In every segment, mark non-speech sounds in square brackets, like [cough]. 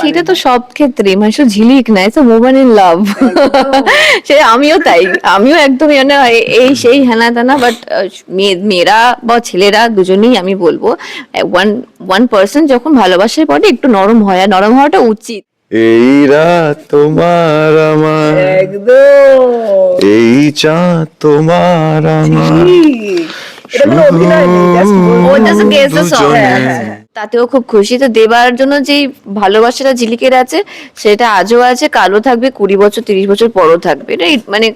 সেটা তো সব ক্ষেত্রে মানে শুধু ঝিলিক না তো মোবাইল ইন লাভ সে আমিও তাই আমিও একদম মানে এই সেই হেনা তেনা বাট মেয়েরা বা ছেলেরা দুজনেই আমি বলব ওয়ান ওয়ান পার্সন যখন ভালোবাসায় পড়ে একটু নরম হয় আর নরম হওয়াটা উচিত। এই রাত তোমার আমার একদম। এই চাঁদ তোমার আমার। এটা কোনো অভিনয় নেই ও just a guess the তাতেও খুব খুশি। তো দেবার জন্য যেই ভালোবাসাটা ঝিলিকের আছে, সেটা আজও আছে কালো থাকবে, কুড়ি বছর, তিরিশ বছর পরও থাকবে। এটা মানে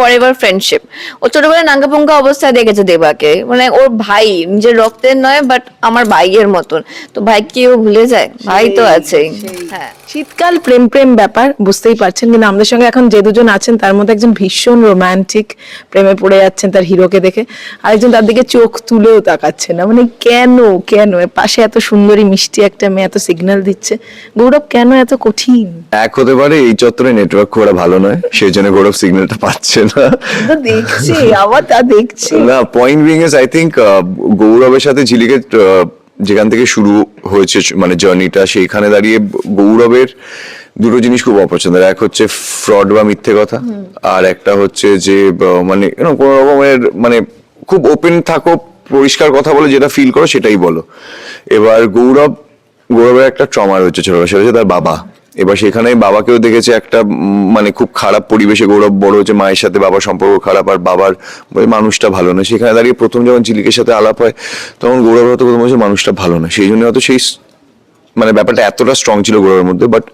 ফর এভার ফ্রেন্ডশিপ ও ছোটবেলায় নাঙ্গাপঙ্গা অবস্থায় দেখেছে দেবাকে। মানে ওর ভাই নিজের রক্তের নয় বাট আমার ভাইয়ের মতন। তো ভাই কি ও ভুলে যায়? ভাই তো আছেই। হ্যাঁ। শীতকাল প্রেম প্রেম ব্যাপার বুঝতেই পারছেন কিন্তু আমাদের সঙ্গে এখন যে দুজন আছেন তার মধ্যে একজন ভীষণ রোমান্টিক প্রেমে পড়ে যাচ্ছেন তার হিরোকে দেখে। আরেকজন তার দিকে চোখ তুলেও তাকাচ্ছে না। মানে কেন কেন? পাশে এত সুন্দরী মিষ্টি একটা মেয়ে এত সিগন্যাল দিচ্ছে। গৌরব কেন এত কঠিন? এক হতে পারে এই চত্বরে নেটওয়ার্ক খুব ভালো নয় সেই জন্য গৌরব সিগন্যালটা পাচ্ছে না। দেখছি আবার তা দেখছি। না point being is I think গৌরবের সাথে ঝিলিকের যেখান থেকে শুরু হয়েছে মানে জার্নিটা সেইখানে দাঁড়িয়ে গৌরবের দুটো জিনিস খুব অপছন্দের। এক হচ্ছে ফ্রড বা মিথ্যে কথা আর একটা হচ্ছে যে মানে you কোনো রকমের মানে খুব ওপেন থাকো পরিষ্কার কথা বলে যেটা ফিল করো সেটাই বলো। এবার গৌরব গৌরবের একটা ট্রমা রয়েছে ছোটবেলা সেটা হচ্ছে তার বাবা। এবার সেখানে বাবাকেও দেখেছে একটা মানে খুব খারাপ পরিবেশে গৌরব বড় হচ্ছে মায়ের সাথে বাবার সম্পর্ক খারাপ আর বাবার ওই মানুষটা ভালো না সেখানে দাঁড়িয়ে প্রথম যখন ঝিলিকের সাথে আলাপ হয় তখন গৌরব হয়তো প্রথম হচ্ছে মানুষটা ভালো না সেই জন্য হয়তো সেই মানে ব্যাপারটা এতটা স্ট্রং ছিল গৌরবের মধ্যে but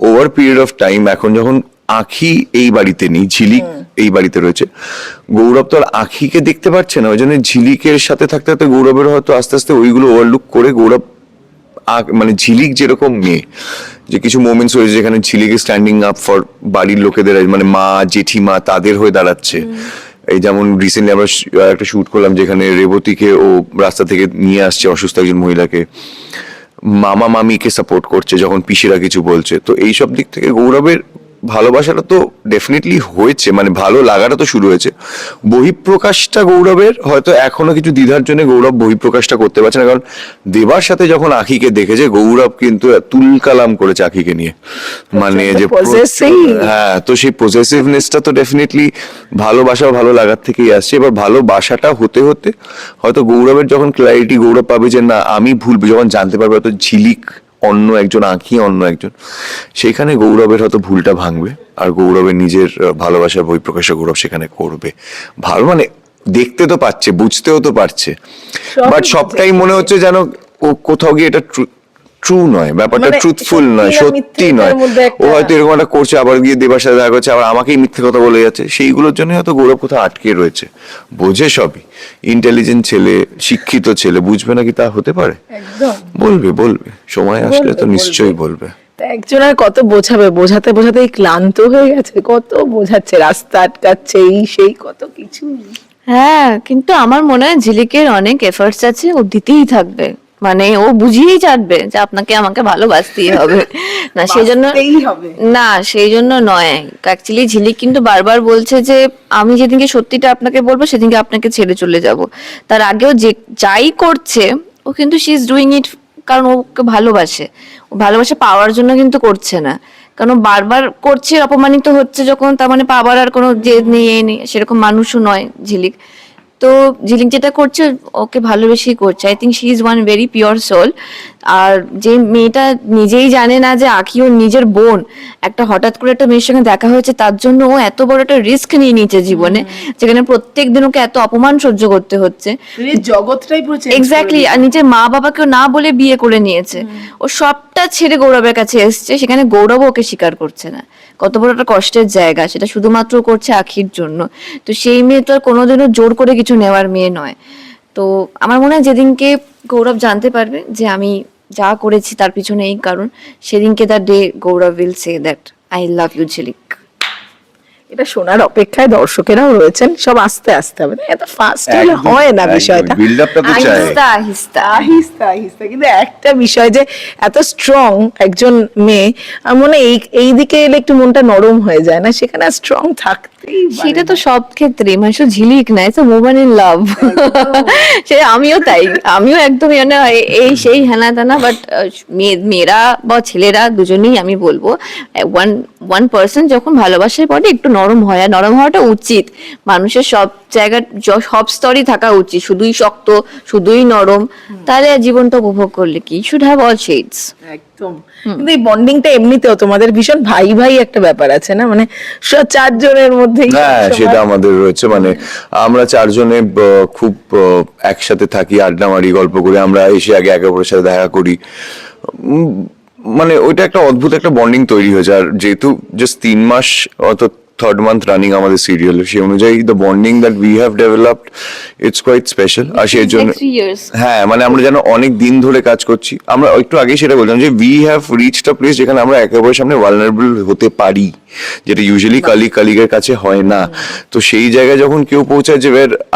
over period of time এখন যখন আখি এই বাড়িতে নেই ঝিলিক এই বাড়িতে রয়েছে গৌরব তো আর আখিকে দেখতে পাচ্ছে না। ওই জন্য ঝিলিকের সাথে থাকতে থাকতে গৌরবের হয়তো আস্তে আস্তে ওইগুলো ওভারলুক করে গৌরব মানে ঝিলিক যেরকম মেয়ে যে কিছু মোমেন্টস হয়েছে যেখানে ঝিলিক স্ট্যান্ডিং আপ ফর বাড়ির লোকেদের মানে মা জেঠিমা তাদের হয়ে দাঁড়াচ্ছে। এই যেমন রিসেন্টলি আমরা একটা শ্যুট করলাম যেখানে রেবতীকে ও রাস্তা থেকে নিয়ে আসছে অসুস্থ একজন মহিলাকে। মামা মামিকে সাপোর্ট করছে যখন পিসিরা কিছু বলছে। তো এইসব দিক থেকে গৌরবের ভালোবাসাটা তো ডেফিনেটলি হয়েছে মানে ভালো লাগাটা তো শুরু হয়েছে। বহিঃপ্রকাশটা গৌরবের হয়তো এখনও কিছু দ্বিধার জন্য গৌরব বহিঃপ্রকাশটা করতে পারছে না কারণ দেবার সাথে যখন আখিকে দেখেছে গৌরব কিন্তু তুলকালাম করেছে আখিকে নিয়ে। মানে যে হ্যাঁ তো সেই পজেসিভনেসটা তো ডেফিনেটলি ভালোবাসা ভালো লাগার থেকেই আসছে। এবার ভালোবাসাটা হতে হতে হয়তো গৌরবের যখন ক্ল্যারিটি গৌরব পাবে যে না আমি ভুল যখন জানতে পারবে হয়তো ঝিলিক অন্য একজন আঁকি অন্য একজন। সেখানে গৌরবের হয়তো ভুলটা ভাঙবে আর গৌরবের নিজের ভালোবাসার বই প্রকাশে গৌরব সেখানে করবে। ভালো মানে দেখতে তো পাচ্ছে বুঝতেও তো পারছে। বাট সবটাই মনে হচ্ছে যেন ও কোথাও গিয়ে এটা ট্রু নয় ব্যাপারটা মানে ট্রুথফুল নয় সত্যি নয়। ও হয়তো এরকম একটা করছে আবার গিয়ে দেবার সাথে দেখা করছে আবার আমাকেই মিথ্যে কথা বলে যাচ্ছে। সেইগুলোর জন্য হয়তো গৌরব কোথাও আটকে রয়েছে। বোঝে সবই। ইন্টেলিজেন্ট ছেলে শিক্ষিত ছেলে বুঝবে না কি তা হতে পারে? বলবে বলবে। সময় আসলে তো নিশ্চয়ই বলবে। একজন আর কত বোঝাবে? বোঝাতে বোঝাতেই ক্লান্ত হয়ে গেছে কত বোঝাচ্ছে রাস্তা আটকাচ্ছে এই সেই কত কিছু হ্যাঁ কিন্তু আমার মনে হয় ঝিলিকের অনেক এফার্টস আছে ও দিতেই থাকবে। মানে ও বুঝিয়েই চাটবে যে আপনাকে আমাকে ভালোবাসতেই হবে। না সেই জন্য না সেই জন্য নয়। অ্যাকচুয়ালি ঝিলিক কিন্তু বারবার বলছে যে আমি যেদিনকে সত্যিটা আপনাকে বলব সেদিনকে আপনাকে ছেড়ে চলে যাব। তার আগেও যে যাই করছে ও কিন্তু শি ইজ ডুইং ইট কারণ ওকে ভালোবাসে। ও ভালোবাসা পাওয়ার জন্য কিন্তু করছে না। কারণ বারবার করছে অপমানিত হচ্ছে যখন তার মানে পাওয়ার আর কোনো জেদ নেই এ নেই সেরকম মানুষও নয় ঝিলিক। তো ঝিলিক যেটা করছে, ওকে ভালোবেসেই করছে। I think she is one very pure soul আর যে মেয়েটা নিজেই জানে না যে আখি ওর নিজের বোন একটা হঠাৎ করে একটা মেয়ের সঙ্গে দেখা হয়েছে তার জন্য ও এত বড় একটা রিস্ক নিয়ে নিয়েছে জীবনে যেখানে প্রত্যেক দিন ওকে এত অপমান সহ্য করতে হচ্ছে। জগৎটাই পুরো change এক্স্যাক্টলি আর নিজের মা বাবাকেও না বলে বিয়ে করে নিয়েছে। ও সবটা ছেড়ে গৌরবের কাছে এসছে সেখানে গৌরব ওকে স্বীকার করছে না। কত বড় একটা কষ্টের জায়গা সেটা শুধুমাত্র করছে আখির জন্য। তো সেই মেয়ে তো আর কোনোদিনও জোর করে কিছু নেওয়ার মেয়ে নয়। তো আমার মনে হয় যেদিনকে গৌরব জানতে পারবে যে আমি যা করেছি তার পিছনে এই কারণ। সেদিনকে the day Gourab will say that I love you Jhilik এটা শোনার অপেক্ষায় দর্শকেরাও রয়েছেন সব আস্তে আস্তে হবে এত ফাস্ট হলে হয় না বিষয়টা। Up তো চাই। আহিস্তা আহিস্তা। আহিস্তা আহিস্তা। কিন্তু একটা বিষয় যে এত স্ট্রং একজন মেয়ে আমার মনে হয় এই এই দিকে এলে একটু মনটা নরম হয়ে যায় না? সেখানে স্ট্রং থাকতে সেটা তো সব ক্ষেত্রে মানে শুধু ঝিলিক না ইটস মোমেন্ট ইন লাভ সে আমিও তাই আমিও একদম মানে এই সেই হেনা তেনা বাট মেয়েরা বা ছেলেরা দুজনেই আমি বলব ওয়ান ওয়ান পার্সন যখন ভালোবাসার পরে একটু নরম হয় আর নরম হওয়াটা উচিত। মানুষের সব জায়গা সব স্তরই থাকা উচিত শুধুই শক্ত শুধুই নরম। তাহলে জীবনটা উপভোগ করলে কি? শুড হ্যাভ অল শেডস একদম। কিন্তু এই বন্ডিংটা এমনিতেও তোমাদের ভীষণ ভাই ভাই একটা ব্যাপার আছে না? মানে চারজনের মধ্যেই হ্যাঁ সেটা আমাদের রয়েছে। মানে আমরা চারজনে খুব একসাথে থাকি আড্ডা মারি গল্প করি। আমরা এসে আগে একে অপরের সাথে দেখা করি। মানে ওইটা একটা অদ্ভুত একটা বন্ডিং তৈরি হয়েছে আর যেহেতু জাস্ট তিন মাস অত থার্ড মান্থ রানিং আমাদের সিরিয়াল সেই অনুযায়ী the bonding that we have developed it's quite special আর সেই জন্য হ্যাঁ মানে আমরা যেন অনেক দিন ধরে কাজ করছি। আমরা একটু আগেই সেটা বললাম যে we have reached a place যেখানে আমরা একে অপরের সামনে ভালনারেবল হতে পারি। যেটা ইউজুয়ালি কালিগ কালিগের কাছে হয় না। তো সেই জায়গায় যখন কেউ পৌঁছায় যে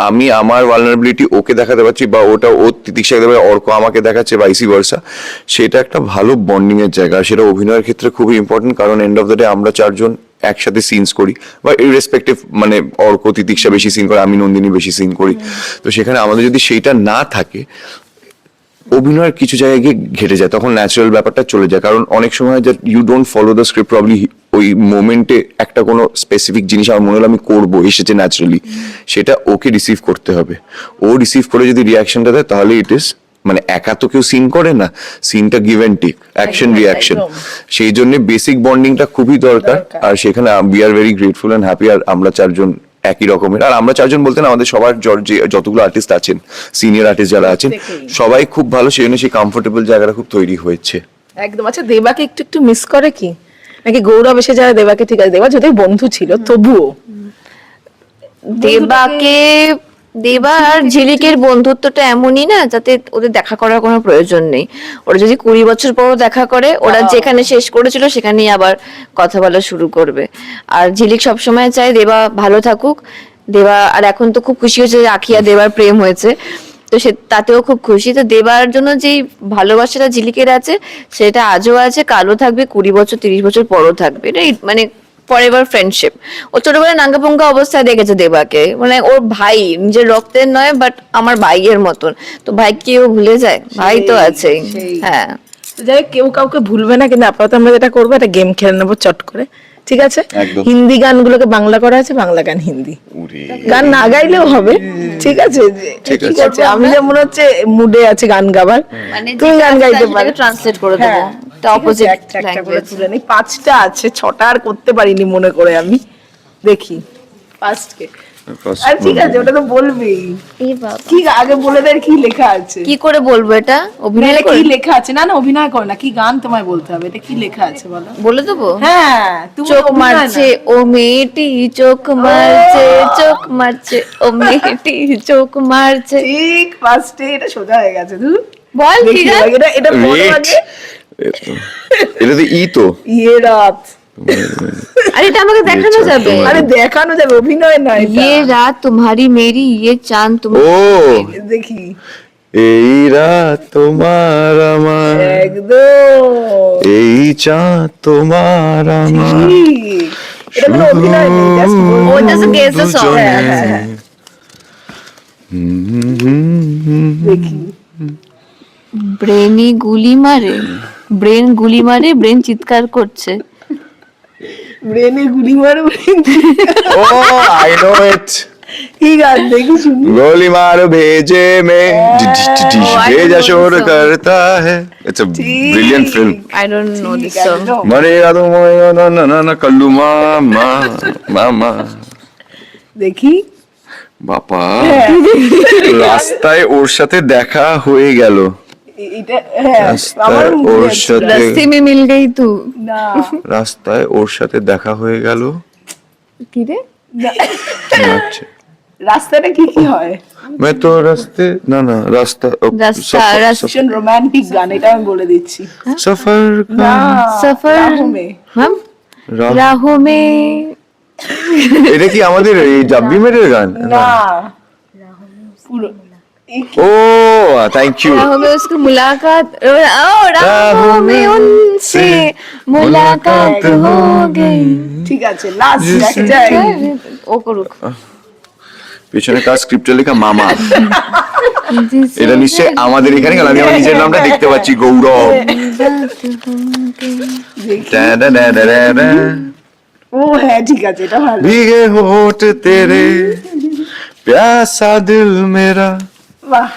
আমি আমার ভালনারেবিলিটি ওকে দেখাতে পারছি বা ওটা ও তিতিক্ষা দেবে অর্ক আমাকে দেখাচ্ছে বাইসি বর্ষা সেটা একটা ভালো বন্ডিং এর জায়গা। সেটা অভিনয়ের ক্ষেত্রে খুবই ইম্পর্টেন্ট কারণ এন্ড অফ দ্য ডে আমরা চারজন একসাথে সিনস করি বা ইরেসপেক্টিভ মানে অর্ক তিতিক্ষা বেশি সিন করে আমি নন্দিনী বেশি সিন করি। তো সেখানে আমাদের যদি সেইটা না থাকে অভিনয়ের কিছু জায়গায় গিয়ে ঘেটে যায় তখন ন্যাচারাল ব্যাপারটা চলে যায়। কারণ অনেক সময় যে you don't follow the script probably ওই মোমেন্টে একটা কোনো স্পেসিফিক জিনিস আমার মনে হলো আমি করব এসেছে ন্যাচারালি সেটা ওকে রিসিভ করতে হবে। ও রিসিভ করে যদি রিয়াকশনটা দেয় তাহলে ইট ইস মানে একা তো কেউ সিন করে না সিনটা give and take action reaction সেই জন্য বেসিক বন্ডিংটা খুবই দরকার দরকার। আর সেখানে we are very grateful and happy আর আমরা চারজন একই রকমের। আর আমরা চারজন বলতে না আমাদের সবার যে যতগুলো আর্টিস্ট আছেন সিনিয়র আর্টিস্ট যারা আছেন সবাই খুব ভালো সেই জন্য সেই কমফোর্টেবল জায়গাটা খুব তৈরি হয়েছে। একদম। আচ্ছা দেবাকে একটু একটু মিস করে কি? নাকি গৌরব এসে যায় দেবাকে? ঠিক আছে দেবা যদি বন্ধু ছিল তবুও। দেবাকে দেবা আর ঝিলিকের বন্ধুত্বটা এমনই না যাতে ওদের দেখা করার কোনো প্রয়োজন নেই। ওরা যদি কুড়ি বছর পরও দেখা করে ওরা যেখানে শেষ করেছিল সেখানেই আবার কথা বলা শুরু করবে। আর ঝিলিক সবসময় চায় দেবা ভালো থাকুক। দেবা আর এখন তো খুব খুশি হয়েছে যে আখিয়া দেবার প্রেম হয়েছে। তো সে তাতেও খুব খুশি। তো দেবার জন্য যেই ভালোবাসাটা ঝিলিকের আছে সেটা আজও আছে কালও থাকবে কুড়ি বছর তিরিশ বছর পরও থাকবে। এটা মানে ফরএভার ফ্রেন্ডশিপ ও ছোটবেলায় নাঙ্গাপুঙ্গা অবস্থায় দেখেছে দেবাকে। মানে ওর ভাই নিজের রক্তের নয় বাট আমার ভাইয়ের মতন। তো ভাই কি ও ভুলে যায়? ভাই তো আছেই। হ্যাঁ। যাই কেউ কাউকে ভুলবে না কিন্তু আপাতত আমরা যেটা করব একটা গেম খেলে নেব চট করে। ঠিক আছে। হিন্দি গানগুলোকে বাংলা করা আছে বাংলা গান হিন্দি। গান না গাইলেও হবে। ঠিক আছে? ঠিক আছে। আমি যেমন হচ্ছে মুডে আছে গান গাবার। মানে তুমি গান গাইতে পারো। ট্রান্সলেট করে দেবো। হ্যাঁ, অপোজিট একটা একটা করে তুলে নিই। পাঁচটা আছে ছটা আর করতে পারিনি মনে করে আমি। দেখি। ফার্স্টকে আর ঠিক আছে ওটা তো বলবি। কি আগে বলে দেয় কি লেখা আছে। কি করে বলব এটা? অভিনয় কি লেখা আছে। না না অভিনয় করে না কি গান তোমায় বলতে হবে? এটা কি লেখা আছে বলো? বলে দেবো? হ্যাঁ চোখ মারছে ও মেয়েটি চোখ মারছে চোখ মারছে ও মেয়েটি চোখ মারছে। ঠিক ফার্স্টে এটা সোজা হয়ে গেছে তুই বল কি দেখি গান? এবার এটা এটা বড় আগে। এটা তো ই তো ইয়ে রাত। আরে এটা আমাকে ইয়ে দেখানো যাবে। আরে দেখানো যাবে অভিনয় নয় ইয়ে রাত তোমারি মেরি ইয়ে চাঁদ তোমার ও! দেখি। এই রাত তোমার আমার। একদম। এই চাঁদ তোমার আমার। oh, হ্যাঁ, হ্যাঁ, হ্যাঁ। গুলি মারে। ব্রেন গুলি মারে ব্রেন চিৎকার করছে ব্রেনে গুলি মারো ও আই নো ইট কি গান দেখি শুনি गोली मारो भेजे में Oh, I भेजा don't know शोर this song. करता है इट्स अ ঠিক। Brilliant film I don't know ঠিক, দিস সং একদম। मरेगा तो मोएगा ना ना ना ना कल्लू मामा मामा দেখি বাবা হ্যাঁ। রাস্তায় ওর সাথে দেখা হয়ে গেল এ- এটা হ্যাঁ আমার হ্যাঁ, রাস্তায় ওর সাথে মিল গই তু। রাস্তায় ওর সাথে দেখা হয়ে গেল। কি রে? রাস্তাটা কি কি হয়? মানে মে তো রাস্তে না না রাস্তা রাস্তা রোমান্টিক গান এটা আমি বলে দিচ্ছি। সফর সফর হাম মে এটা কি আমাদের এই জাব্বি মেটের গান? না। পুরো ও থ্যাংক ইউ राहों में उसको मुलाकात ओ राहों में उनसे मुलाकात हो गई ঠিক আছে লাস্ট যাই ও করুক পেছনে কাজ স্ক্রিপ্টে লেখা মামা এটা নিশ্চয়ই আমাদের এখানে কারণ আমি আমার নিজের নামটা দেখতে পাচ্ছি গৌরব Da-da-da-da-da-da. ও হ্যাঁ ঠিক আছে এটা ভালো भीगे होठ तेरे प्यासा दिल मेरा বাহ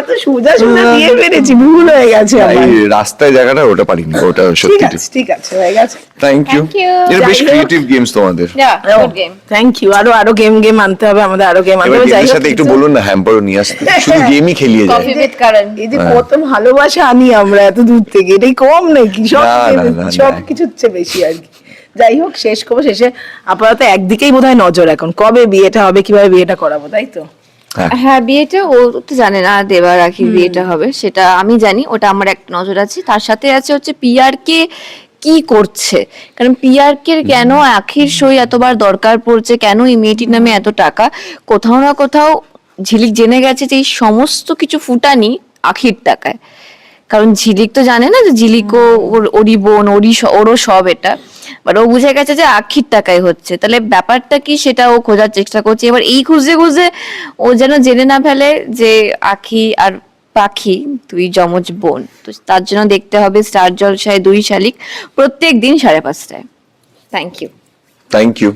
এত সোজা সোজা দিয়ে পেরেছি ভুল হয়ে গেছে আমার। রাস্তায় জায়গাটা ওটা পারিনি ওটা ঠিক আছে ঠিক আছে হয়ে গেছে। থ্যাংক ইউ বেশ ক্রিয়েটিভ গেমস তোমাদের. থ্যাংক ইউ আরও আরও গেম গেম আনতে হবে আমাদের আরও গেম আনতে হবে যাই সাথে একটু বলুন না হ্যাম্পারও নিয়ে আসতে। [laughs] শুধু গেমই খেলিয়ে যায়। Coffee with Karan. এই যে কত ভালোবাসা আনি আমরা এত দূর থেকে এটাই কম নাকি? সব সব। কিছুর চেয়ে বেশি আর কি। যাই হোক শেষ করব শেষে আপাতত একদিকেই বোধহয় নজর এখন। কবে বিয়েটা হবে কীভাবে বিয়েটা করাবো তাই তো? হ্যাঁ। হ্যাঁ বিয়েটা ও তো জানে না দেবা রাখির বিয়েটা হবে সেটা আমি জানি ওটা আমার একটা নজর আছে। তার সাথে আছে হচ্ছে পিয়ার কে কি করছে? কারণ পিয়ার কে কেন আখির সই এতবার দরকার পড়ছে? কেন এই মেয়েটির নামে এত টাকা? কোথাও না কোথাও ঝিলিক জেনে গেছে যে এই সমস্ত কিছু ফুটানি আখির টাকায়। কারণ ঝিলিক তো জানে না যে ঝিলিকও ওর ওরই বোন ওরই স- ওরও সব এটা। বাট ও বুঝে গেছে যে আখির টাকায় হচ্ছে। তাহলে ব্যাপারটা কি সেটা ও খোঁজার চেষ্টা করছে। এবার এই খুঁজে খুঁজে ও যেন জেনে না ফেলে যে আখি আর পাখি দুই যমজ বোন। তো তার জন্য দেখতে হবে স্টার জলসায় দুই শালিক প্রত্যেক দিন সাড়ে পাঁচটায়। Thank you thank you